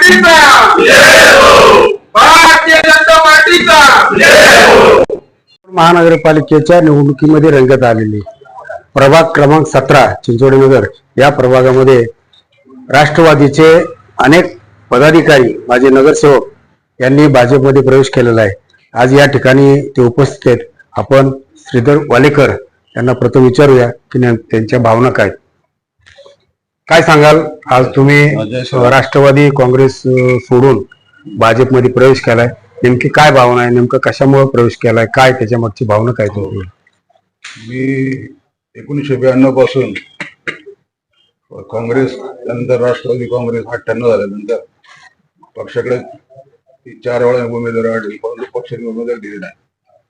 पार्टीचा भारतीय जनता पार्टीचा महानगरपालिकेच्या निवडणुकीमध्ये रंगत आलेली प्रभाग क्रमांक सतरा चिंचोडीनगर या प्रभागामध्ये राष्ट्रवादीचे अनेक पदाधिकारी माझे नगरसेवक यांनी भाजपमध्ये प्रवेश केलेला आहे. आज या ठिकाणी ते उपस्थित आहेत. आपण श्रीधर वालेकर यांना प्रथम विचारूया की त्यांच्या भावना काय काय सांगाल? आज तुम्ही राष्ट्रवादी काँग्रेस सोडून भाजपमध्ये प्रवेश केलाय. नेमकी काय भावना आहे? नेमकं कशामुळे प्रवेश केलाय? काय त्याच्या मागची भावना काय तुमची मी एकोणीसशे ब्याण्णवपासून काँग्रेस त्यानंतर राष्ट्रवादी काँग्रेस अठ्ठ्याण्णव झाल्यानंतर पक्षाकडे ती चार वेळा उमेदवार आढळली. परंतु पक्षाने उमेदवार दिली नाही.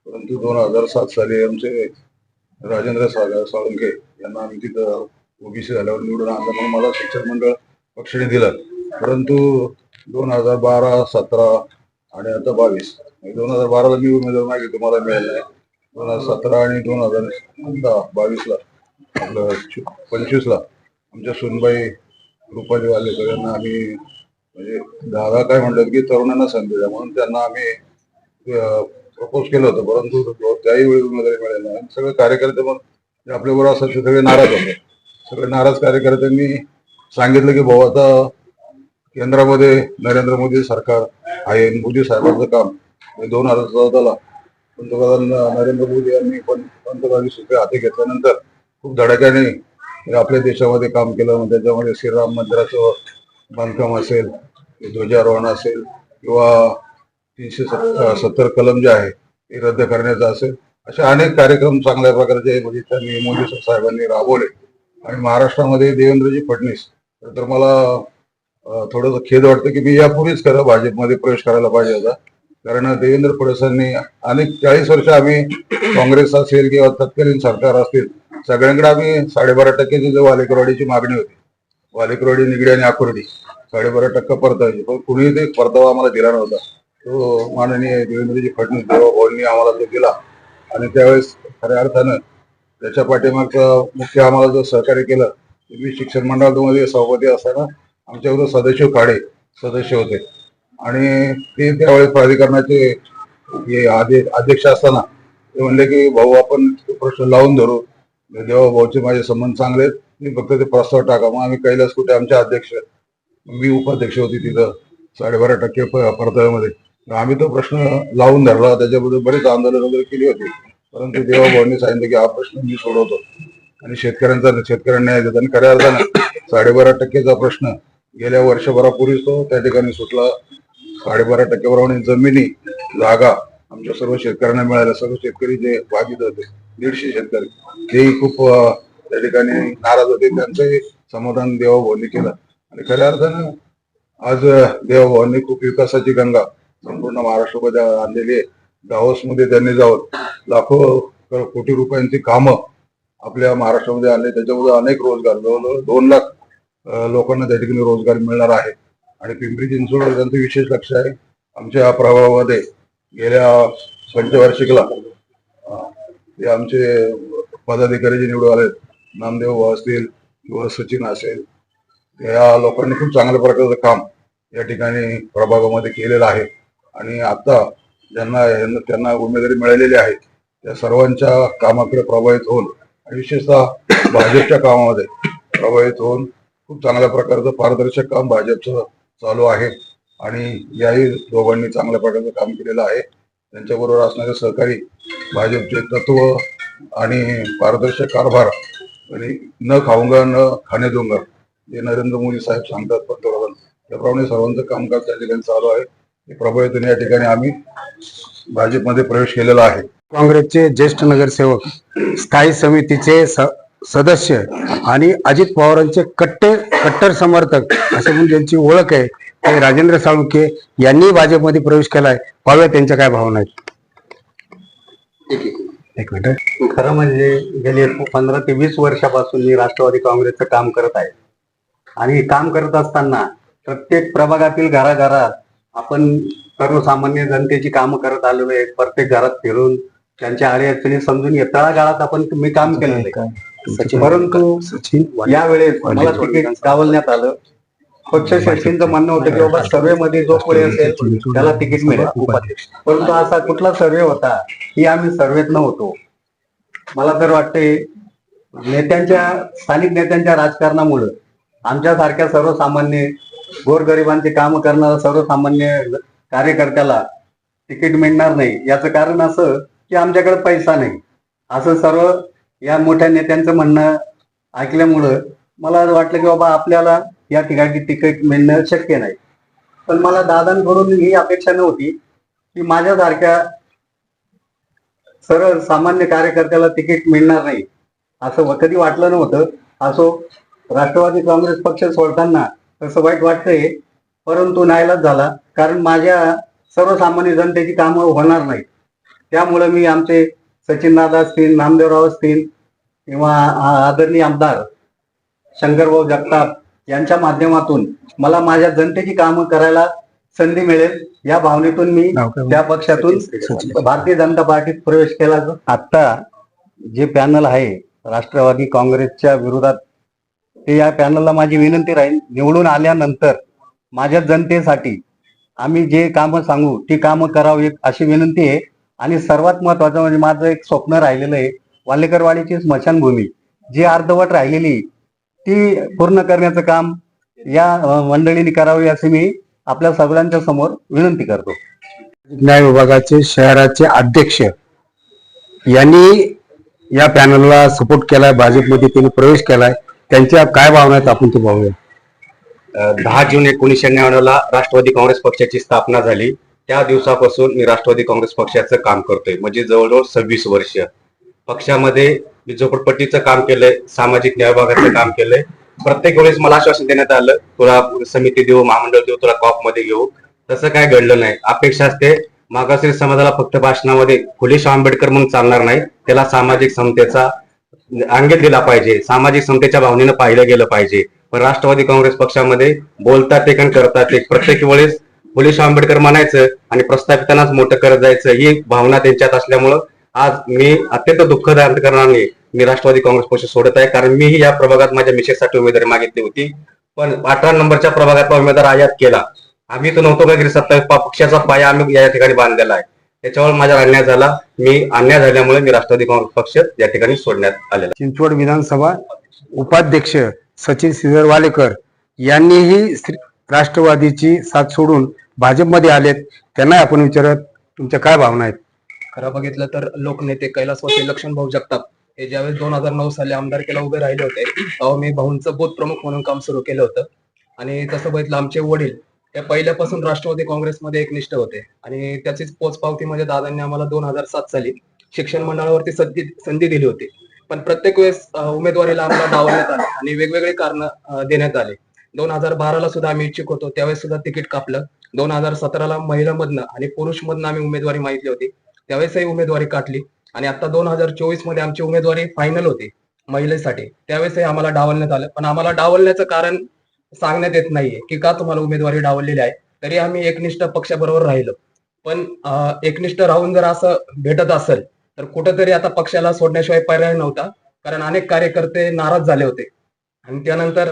परंतु दोन हजार सात साली आमचे राजेंद्र सागर साळुंके यांना आम्ही तिथं ओबीसी झाल्यावर निवडून आणलं म्हणून मला शिक्षण मंडळ पक्षाने दिलं. परंतु दोन हजार बारा सतरा आणि आता बावीस म्हणजे दोन हजार बाराला मी उमेदवार मागितले तुम्हाला मिळालं नाही दोन हजार सतरा आणि दोन हजार दहा बावीसला आपलं पंचवीसला आमच्या सुनबाई रुपालीवाले सगळ्यांना आम्ही म्हणजे दादा काय म्हणतात की तरुणांना संधी द्या म्हणून त्यांना आम्ही प्रपोज केलं होतं. परंतु त्याही वेळी उमेदवारी मिळाली आणि सगळे कार्यकर्ते मग आपल्याबरोबर असतात सगळे नाराज होते. सगळे नाराज कार्यकर्त्यांनी सांगितलं की भाऊ आता केंद्रामध्ये नरेंद्र मोदी सरकार आहे मोदी साहेबांचं काम दोन हजार चौदाला पंतप्रधान नरेंद्र मोदी यांनी पण पंतप्रधान सूत्रे हाती घेतल्यानंतर खूप धडाक्याने आपल्या देशामध्ये काम केलं. मग त्याच्यामध्ये श्रीराम मंदिराचं बांधकाम असेल ध्वजारोहण असेल किंवा तीनशे सत्तर सत्तर कलम जे आहे ते रद्द करण्याचं असेल. असे अनेक कार्यक्रम चांगल्या प्रकारचे म्हणजे त्यांनी मोदी साहेबांनी राबवले. आणि महाराष्ट्रामध्ये देवेंद्रजी फडणवीस तर मला अं, थोडंसं खेद वाटतं की मी यापूर्वीच खरं भाजपमध्ये प्रवेश करायला पाहिजे होता. कारण देवेंद्र फडणवीसांनी अनेक चाळीस वर्ष आम्ही काँग्रेस असेल किंवा तत्कालीन सरकार असतील सगळ्यांकडे आम्ही साडेबारा टक्क्याची जो वालेकरवाडीची मागणी होती वालेकरवाडी निगडी आणि आकुर्डी साडेबारा टक्का परतावायची. पण कुणीही ते परतावा आम्हाला दिला नव्हता. तो माननीय देवेंद्रजी फडणवीस देवाभाऊंनी आम्हाला तो दिला. आणि त्यावेळेस खऱ्या अर्थानं त्याच्या पाठीमागचं मुख्य आम्हाला जो सहकार्य केलं ते मी शिक्षण मंडळामध्ये सभापती असताना आमच्याबरोबर सदस्य काळे सदस्य होते. आणि ते त्यावेळेस प्राधिकरणाचे हे आदे अध्यक्ष असताना ते म्हणले की भाऊ आपण प्रश्न लावून धरू. देवा भाऊचे माझे संबंध चांगले आहेत. मी फक्त ते प्रस्ताव टाका. मग आम्ही कैलास कुठे आमचे अध्यक्ष मी उपाध्यक्ष होती तिथं साडेबारा टक्के परताव्यामध्ये आम्ही तो प्रश्न लावून धरला. त्याच्याबद्दल बरेच आंदोलन वगैरे केली होती. परंतु देवाभाऊंनी सांगितलं की हा प्रश्न मी सोडवतो. आणि शेतकऱ्यांचा शेतकऱ्यांना न्याय देतो आणि खऱ्या अर्थानं साडेबारा टक्केचा प्रश्न गेल्या वर्षभरापूर्वीच तो त्या ठिकाणी सुटला. साडेबारा टक्केप्रमाणे जमिनी जागा आमच्या सर्व शेतकऱ्यांना मिळाल्या. सर्व शेतकरी जे बाधित होते दीडशे शेतकरी तेही खूप त्या ठिकाणी नाराज होते. त्यांचंही समाधान देवाभाऊंनी केलं. आणि खऱ्या अर्थानं आज देवाभाऊंनी खूप विकासाची गंगा संपूर्ण महाराष्ट्रामध्ये आणलेली आहे. डावसमध्ये त्यांनी जाऊन लाखो कोटी रुपयांची कामं आपल्या महाराष्ट्रामध्ये आणले. त्याच्यामध्ये अनेक रोजगार जवळजवळ दोन लाख लोकांना त्या ठिकाणी रोजगार मिळणार आहे. आणि पिंपरी चिंचवड त्यांचं विशेष लक्ष आहे. आमच्या प्रभावामध्ये प्रभागामध्ये गेल्या पंचवार्षिकला ते आमचे पदाधिकारी जे निवडून आले नामदेव असतील किंवा सचिन असेल या लोकांनी खूप चांगल्या प्रकारचं काम या ठिकाणी प्रभागामध्ये केलेलं आहे. आणि आता ज्यांना यांना त्यांना उमेदवारी मिळालेली आहे त्या सर्वांच्या कामाकडे प्रभावित होऊन आणि विशेषतः भाजपच्या कामामध्ये प्रभावित होऊन खूप चांगल्या प्रकारचं पारदर्शक काम भाजपचं चालू आहे आणि याही दोघांनी चांगल्या प्रकारचं काम केलेलं आहे. त्यांच्याबरोबर असणारे सहकारी भाजपचे तत्व आणि पारदर्शक कारभार आणि न खाऊंगा न खाणे दूंगा जे नरेंद्र मोदी साहेब सांगतात पंतप्रधान. त्याप्रमाणे सर्वांचं कामकाज त्या ठिकाणी चालू आहे. ते प्रभावित होऊन या ठिकाणी आम्ही भाजपमध्ये प्रवेश केलेला आहे. काँग्रेसचे ज्येष्ठ नगरसेवक स्थायी समितीचे स- सदस्य आणि अजित पवारांचे कट्टे कट्टर समर्थक असे म्हणून ज्यांची ओळख आहे ते राजेंद्र साळुंके यांनी भाजपमध्ये प्रवेश केलाय. पाहूया त्यांच्या काय भावना आहेत. एक मिनिट. खरं म्हणजे गेली पंधरा ते वीस वर्षापासून मी राष्ट्रवादी काँग्रेसचं काम करत आहे. आणि काम करत असताना प्रत्येक प्रभागातील घराघरात आपण सर्वसामान्य जनतेची कामं करत आलेलो आहे. प्रत्येक घरात फिरून त्यांच्या अडचणी समजून या तळागाळात आपण मी काम केलेलं परंतु सचिन यावेळेस मला तिकीट डावलण्यात आलं. पक्षश्रेष्ठींचं म्हणणं होतं की बाबा सर्वे मध्ये जो पुढे असेल त्याला तिकीट मिळेल. परंतु असा कुठला सर्वे होता की आम्ही सर्वेत नव्हतो. मला तर वाटते नेत्यांच्या स्थानिक नेत्यांच्या राजकारणामुळं आमच्यासारख्या सर्वसामान्य गोरगरिबांची काम करणारा सर्वसामान्य कार्यकर्त्याला तिकीट मिळणार नाही. याचं कारण असं की आमच्याकडे पैसा नाही. असं सर्व या मोठ्या नेत्यांचं म्हणणं ऐकल्यामुळं मला वाटलं की बाबा आपल्याला या ठिकाणी तिकीट मिळणं शक्य नाही. पण मला दादांकडून ही अपेक्षा नव्हती की माझ्यासारख्या सरळ सामान्य कार्यकर्त्याला तिकीट मिळणार नाही. असं कधी वाटलं नव्हतं. असो राष्ट्रवादी काँग्रेस पक्ष सोडताना तसं वाईट वाटतंय. परंतु नाईलाज झाला. कारण माझ्या सर्वसामान्य जनतेची कामं होणार नाहीत. त्यामुळे मी आमचे सचिन दादा असतील नामदेवराव असतील किंवा आदरणीय आमदार शंकरभाऊ जगताप यांच्या माध्यमातून मला माझ्या जनतेची कामं करायला संधी मिळेल. या भावनेतून मी त्या पक्षातून भारतीय जनता पार्टीत प्रवेश केला. आता जे पॅनल आहे राष्ट्रवादी काँग्रेसच्या विरोधात ते या पॅनलला माझी विनंती राहील. निवडून आल्यानंतर माझ्या जनतेसाठी आम्ही जे कामं सांगू ती कामं करावी अशी विनंती आहे. आणि सर्वात महत्वाचं म्हणजे माझं एक स्वप्न राहिलेलं आहे. वालेकरवाडीची स्मशानभूमी जी अर्धवट राहिलेली ती पूर्ण करण्याचं काम या मंडळीने करावी करावे असे मी आपल्या सगळ्यांच्या समोर विनंती करतो. न्याय विभागाचे शहराचे अध्यक्ष यांनी या पॅनलला सपोर्ट केलाय भाजपमध्ये त्यांनी प्रवेश केलाय. त्यांच्या काय भावना आहेत आपण ते पाहूया दहा जून एकोणीसशे ला राष्ट्रवादी काँग्रेस पक्षाची स्थापना झाली. त्या दिवसापासून मी राष्ट्रवादी काँग्रेस पक्षाचं काम करतोय. म्हणजे जवळजवळ सव्वीस वर्ष. पक्षामध्ये मी झोपडपट्टीचं काम केलंय सामाजिक न्याय विभागाचं काम केलंय. प्रत्येक वेळेस मला आश्वासन देण्यात आलं तुला समिती देऊ महामंडळ देऊ तुला कॉपमध्ये घेऊ. तसं काय घडलं नाही. अपेक्षा असते मागासरी समाजाला फक्त भाषणामध्ये फुले शाह आंबेडकर म्हणून चालणार नाही. त्याला सामाजिक समतेचा अंगीत दिला पाहिजे सामाजिक समतेच्या भावनेनं पाहिलं गेलं पाहिजे. पण राष्ट्रवादी काँग्रेस पक्षामध्ये बोलतात ते आणि करतात ते. प्रत्येक वेळेस पोलीस आंबेडकर म्हणायचं आणि प्रस्थापितांनाच मोठं करत जायचं ही भावना त्यांच्यात असल्यामुळं आज मी अत्यंत दुःखदायक करणारे मी राष्ट्रवादी काँग्रेस पक्ष सोडत आहे कारण मीही या प्रभागात माझ्या मिशेससाठी उमेदवारी मागितली होती. पण अठरा नंबरच्या प्रभागातला उमेदवार आयात केला. आम्ही तो नव्हतो का गिरी सत्तावीस पक्षाचा पाया आम्ही या ठिकाणी बांधलेला आहे. त्याच्यावर माझा अन्याय झाला. मी अन्याय झाल्यामुळे मी राष्ट्रवादी काँग्रेस पक्ष या ठिकाणी सोडण्यात आलेला चिंचवड विधानसभा उपाध्यक्ष सचिन सिजर वालेकर यांनीही राष्ट्रवादीची साथ सोडून भाजपमध्ये आलेत. त्यांना आपण विचारत तुमच्या काय भावना आहेत? खरं बघितलं तर लोकनेते कैलासवासी लक्ष्मण भाऊ जगताप हे ज्यावेळेस दोन हजार नऊ साली आमदारकीला उभे राहिले होते तेव्हा मी भाऊंचं बूथ प्रमुख म्हणून काम सुरू केलं होतं. आणि तसं बघितलं आमचे वडील ते पहिल्यापासून राष्ट्रवादी काँग्रेसमध्ये एकनिष्ठ होते. आणि त्याचीच पोचपावती म्हणजे दादांनी आम्हाला दोन हजार सात साली शिक्षण मंडळावरती संधी संधी दिली होती. पण प्रत्येक वेळेस उमेदवारीला आम्हाला डावण्यात आले आणि वेगवेगळे कारण देण्यात आले. दोन हजार बाराला सुद्धा आम्ही इच्छुक होतो. त्यावेळेस सुद्धा तिकीट कापलं. दोन हजार सतराला महिलामधनं आणि पुरुष मधनं आम्ही उमेदवारी मागितली होती. त्यावेळेसही उमेदवारी काटली. आणि आता दोन हजार चोवीसमध्ये आमची उमेदवारी फायनल होती महिलेसाठी. त्यावेळेसही आम्हाला डावलण्यात आलं. पण आम्हाला डावलण्याचं कारण सांगण्यात येत नाहीये की का तुम्हाला उमेदवारी डावलेली आहे. तरी आम्ही एकनिष्ठ पक्षाबरोबर राहिलो. पण एकनिष्ठ राहून जर असं भेटत असेल तर कुठंतरी आता पक्षाला सोडण्याशिवाय पर्याय नव्हता. कारण अनेक कार्यकर्ते नाराज झाले होते. आणि त्यानंतर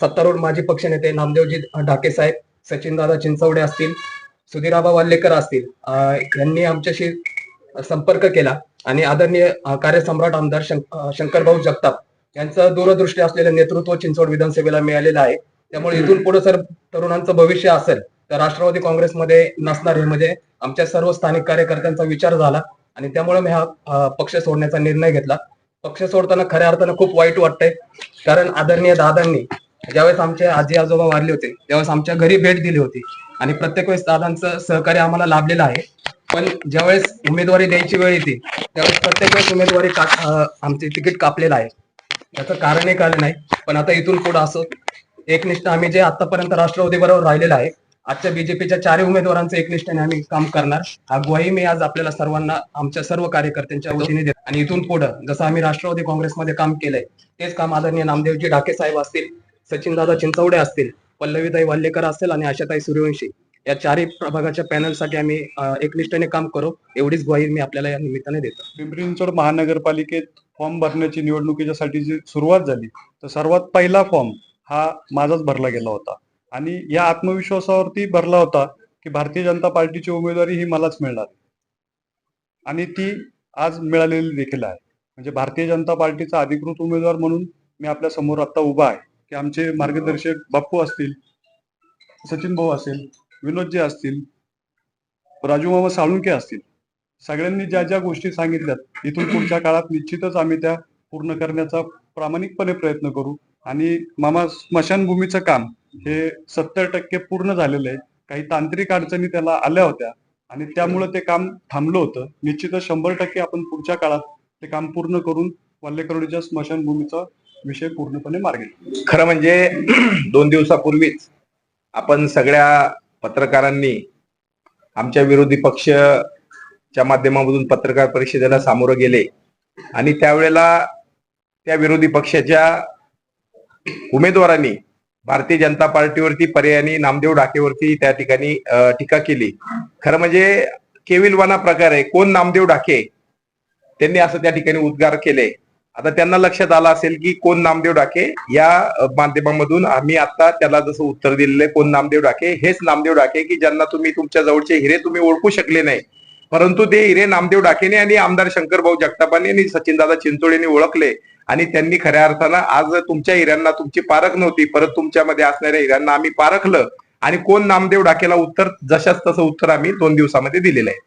सत्तारूढ माजी पक्षनेते नामदेवजी ढाके साहेब सचिनदादा चिंचवडे असतील सुधीराबा वाल्लेकर असतील यांनी आमच्याशी संपर्क केला. आणि आदरणीय कार्यसम्राट आमदार शंकरभाऊ जगताप यांचं दूरदृष्टी असलेलं नेतृत्व चिंचवड विधानसभेला मिळालेलं आहे. त्यामुळे इथून पुढे सर तरुणांचं भविष्य असेल तर राष्ट्रवादी काँग्रेसमध्ये नसणार म्हणजे आमच्या सर्व स्थानिक कार्यकर्त्यांचा विचार झाला आणि त्यामुळे मी हा पक्ष सोडण्याचा निर्णय घेतला. पक्ष सोडताना खऱ्या अर्थानं खूप वाईट वाटतंय कारण आदरणीय दादांनी ज्यावेळेस आमचे आजी आजोबा वारले होते त्यावेळेस आमच्या घरी भेट दिली होती आणि प्रत्येक वेळेस दादांचं सहकार्य आम्हाला लाभलेलं आहे. पण ज्यावेळेस उमेदवारी द्यायची वेळ येते त्यावेळेस प्रत्येक वेळेस उमेदवारी आमचे तिकीट कापलेलं आहे. त्याचं कारणही कळलं नाही पण आता इथून पुढे असो एकनिष्ठ आम्ही जे आतापर्यंत राष्ट्रवादी बरोबर राहिलेलं आहे आजच्या बीजेपीच्या चारही उमेदवारांचं एकनिष्ठाने आम्ही काम करणार. हा मी आज आपल्याला सर्वांना आमच्या सर्व कार्यकर्त्यांच्या वतीने देतो. आणि इथून पुढे जसं आम्ही राष्ट्रवादी काँग्रेसमध्ये काम केलंय तेच काम आदरणीय नामदेवजी ढाके साहेब असतील सचिनदादा चिंचवडे असतील पल्लवीताई वाल्लेकर असतील आणि आशाताई सूर्यवंशी या चारही प्रभागाच्या पॅनलसाठी आम्ही एकनिष्ठाने काम करू एवढीच ग्वाही मी आपल्याला या निमित्ताने देतो. पिंपरी चिंचवड महानगरपालिकेत फॉर्म भरण्याची निवडणुकीच्यासाठी जी सुरुवात झाली तर सर्वात पहिला फॉर्म हा माझाच भरला गेला होता. आणि या आत्मविश्वासावरती भरला होता की भारतीय जनता पार्टीची उमेदवारी ही मलाच मिळणार. आणि ती आज मिळालेली देखील आहे. म्हणजे भारतीय जनता पार्टीचा अधिकृत उमेदवार म्हणून मी आपल्यासमोर आता उभा आहे. की आमचे मार्गदर्शक बाप्पू असतील सचिन भाऊ असेल विनोदजी असतील राजू मामा साळुंके असतील. सगळ्यांनी ज्या ज्या गोष्टी सांगितल्यात इथून पुढच्या काळात निश्चितच आम्ही त्या पूर्ण करण्याचा प्रामाणिकपणे प्रयत्न करू. आणि मामा स्मशानभूमीचं काम हे सत्तर टक्के पूर्ण झालेलं आहे. काही तांत्रिक अडचणी त्याला आल्या होत्या आणि त्यामुळे ते काम थांबलं होतं. निश्चितच शंभर टक्के आपण पुढच्या काळात ते काम पूर्ण करून वल्लेकरोडीच्या स्मशानभूमीचा विषय पूर्णपणे मार्गेल खरं म्हणजे दोन दिवसापूर्वीच आपण सगळ्या पत्रकारांनी आमच्या विरोधी पक्षच्या माध्यमामधून पत्रकार परिषदेला सामोरं गेले आणि त्यावेळेला त्या विरोधी पक्षाच्या उमेदवारांनी भारतीय जनता पार्टीवरती पर्यायाने नामदेव डाकेवरती त्या ठिकाणी टीका केली. खरं म्हणजे केविलवाना प्रकार आहे कोण नामदेव डाके त्यांनी असं त्या ठिकाणी उद्गार केले. आता त्यांना लक्षात आलं असेल की कोण नामदेव डाके या माध्यमामधून आम्ही आता त्याला जसं उत्तर दिलेलं आहे कोण नामदेव डाके हेच नामदेव डाके की ज्यांना तुम्ही तुमच्या जवळचे हिरे तुम्ही ओळखू शकले नाही. परंतु ते हिरे नामदेव डाकेने आणि आमदार शंकरभाऊ जगतापांनी आणि सचिनदादा चिंचोळेने ओळखले. आणि त्यांनी खऱ्या अर्थानं आज तुमच्या हिऱ्यांना तुमची पारख नव्हती परत तुमच्यामध्ये असणाऱ्या हिऱ्यांना आम्ही पारखलं. आणि कोण नामदेव डाकेला उत्तर जशाच तसं उत्तर आम्ही दोन दिवसामध्ये दिलेलं आहे.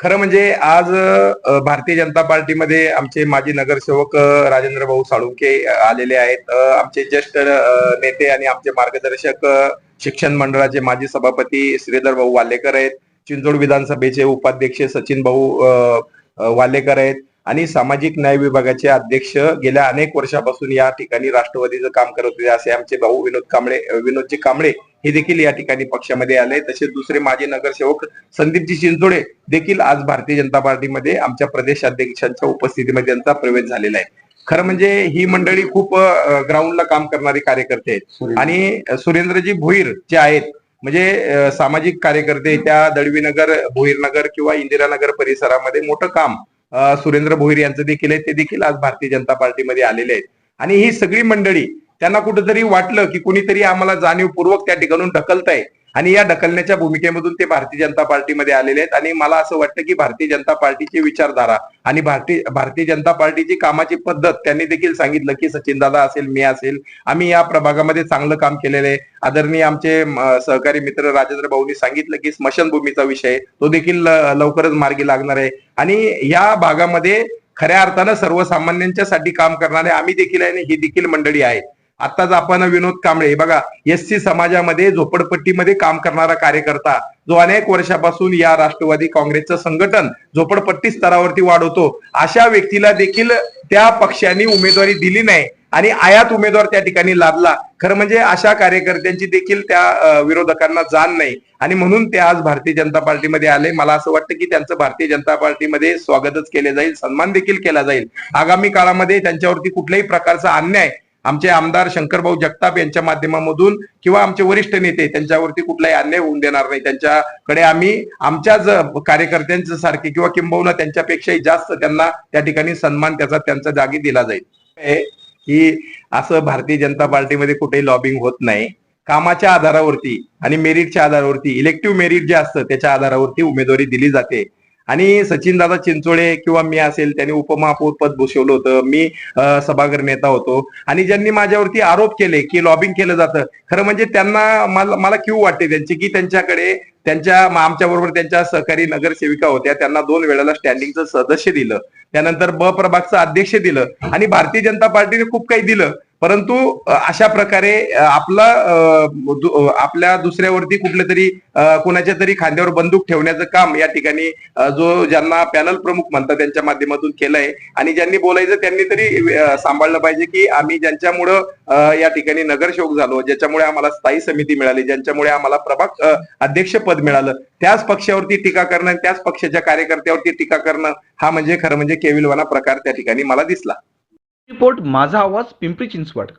खरं म्हणजे आज भारतीय जनता पार्टीमध्ये आमचे माजी नगरसेवक राजेंद्र भाऊ साळुंके आलेले आहेत. आमचे ज्येष्ठ नेते आणि आमचे मार्गदर्शक शिक्षण मंडळाचे माजी सभापती श्रीधर भाऊ वालेकर आहेत. चिंचोड विधानसभेचे उपाध्यक्ष सचिन भाऊ वालेकर आहेत. आणि सामाजिक न्याय विभागाचे अध्यक्ष गेल्या अनेक वर्षापासून या ठिकाणी राष्ट्रवादीचं काम करत होते. असे आमचे भाऊ विनोद कांबळे विनोदजी कांबळे हे देखील या ठिकाणी पक्षामध्ये आले. तसेच दुसरे माजी नगरसेवक संदीपजी चिंचोडे देखील आज भारतीय जनता पार्टीमध्ये आमच्या प्रदेश अध्यक्षांच्या उपस्थितीमध्ये त्यांचा प्रवेश झालेला आहे. खरं म्हणजे ही मंडळी खूप ग्राउंडला काम करणारी कार्यकर्ते आहेत. आणि सुरेंद्रजी भोईर जे आहेत म्हणजे सामाजिक कार्यकर्ते त्या दळवीनगर भोईरनगर किंवा इंदिरानगर परिसरामध्ये मोठं काम सुरेंद्र भोईर यांचं देखील आहे ते देखील आज भारतीय जनता पार्टीमध्ये आलेले आहेत. आणि ही सगळी मंडळी त्यांना कुठेतरी वाटलं की कुणीतरी आम्हाला जाणीवपूर्वक त्या ठिकाणून ढकलताय. आणि या ढकलण्याच्या भूमिकेमधून ते भारतीय जनता पार्टीमध्ये आलेले आहेत. आणि मला असं वाटतं की भारतीय जनता पार्टीची विचारधारा आणि भारतीय भारतीय जनता पार्टीची कामाची पद्धत त्यांनी देखील सांगितलं की सचिन दादा असेल मी असेल आम्ही या प्रभागामध्ये चांगलं काम केलेलं आहे. आदरणीय आमचे सहकारी मित्र राजेंद्र भाऊनी सांगितलं की स्मशानभूमीचा विषय तो देखील लवकरच मार्गी लागणार आहे. आणि या भागामध्ये खऱ्या अर्थानं सर्वसामान्यांच्या साठी काम करणारे आम्ही देखील आहे आणि ही देखील मंडळी आहे. आताच आपण विनोद कांबळे बघा एस सी समाजामध्ये झोपडपट्टीमध्ये काम करणारा कार्यकर्ता जो अनेक वर्षापासून या राष्ट्रवादी काँग्रेसचं संघटन झोपडपट्टी स्तरावरती वाढवतो अशा व्यक्तीला देखील त्या पक्षांनी उमेदवारी दिली नाही आणि आयात उमेदवार त्या ठिकाणी लादला. खरं म्हणजे अशा कार्यकर्त्यांची देखील त्या विरोधकांना जाण नाही. आणि म्हणून ते आज भारतीय जनता पार्टीमध्ये आले. मला असं वाटतं की त्यांचं भारतीय जनता पार्टीमध्ये स्वागतच केले जाईल सन्मान देखील केला जाईल. आगामी काळामध्ये त्यांच्यावरती कुठल्याही प्रकारचा अन्याय आमचे आमदार शंकरभाऊ जगताप यांच्या माध्यमामधून किंवा आमचे वरिष्ठ नेते त्यांच्यावरती कुठलाही अन्याय होऊन देणार नाही. त्यांच्याकडे आम्ही आमच्याच कार्यकर्त्यांच्या सारखे किंवा किंबहुना त्यांच्यापेक्षाही जास्त त्यांना त्या ठिकाणी सन्मान त्याचा त्यांच्या जागी दिला जाईल. की असं भारतीय जनता पार्टीमध्ये कुठेही लॉबिंग होत नाही. कामाच्या आधारावरती आणि मेरिटच्या आधारावरती इलेक्टिव्ह मेरिट जे असतं त्याच्या आधारावरती उमेदवारी दिली जाते. आणि सचिन दादा चिंचोळे किंवा मी असेल त्यांनी उपमहापौर पद भूषवलं होतं. मी सभागृह नेता होतो. आणि ज्यांनी माझ्यावरती आरोप केले की लॉबिंग केलं जातं खरं म्हणजे त्यांना मला मला क्यू वाटते त्यांची की त्यांच्याकडे त्यांच्या आमच्या बरोबर त्यांच्या सहकारी नगरसेविका होत्या. त्यांना दोन वेळेला स्टँडिंगचं सदस्य दिलं. त्यानंतर ब प्रभागचं अध्यक्ष दिलं. आणि भारतीय जनता पार्टीने खूप काही दिलं. परंतु अशा प्रकारे आपला आपल्या दुसऱ्यावरती कुठल्या तरी कुणाच्या तरी खांद्यावर बंदूक ठेवण्याचं काम या ठिकाणी जो ज्यांना पॅनल प्रमुख म्हणतात त्यांच्या माध्यमातून केलंय आणि ज्यांनी बोलायचं त्यांनी तरी सांभाळलं पाहिजे की आम्ही ज्यांच्यामुळं या ठिकाणी नगरसेवक झालो ज्याच्यामुळे आम्हाला स्थायी समिती मिळाली ज्यांच्यामुळे आम्हाला प्रभाग अध्यक्ष पद मिळालं त्याच पक्षावरती टीका करणं त्याच पक्षाच्या कार्यकर्त्यावरती टीका करणं हा म्हणजे खरं म्हणजे केविलवाना प्रकार त्या ठिकाणी मला दिसला. रिपोर्ट माझा आवाज पिंपरी चिंचवड.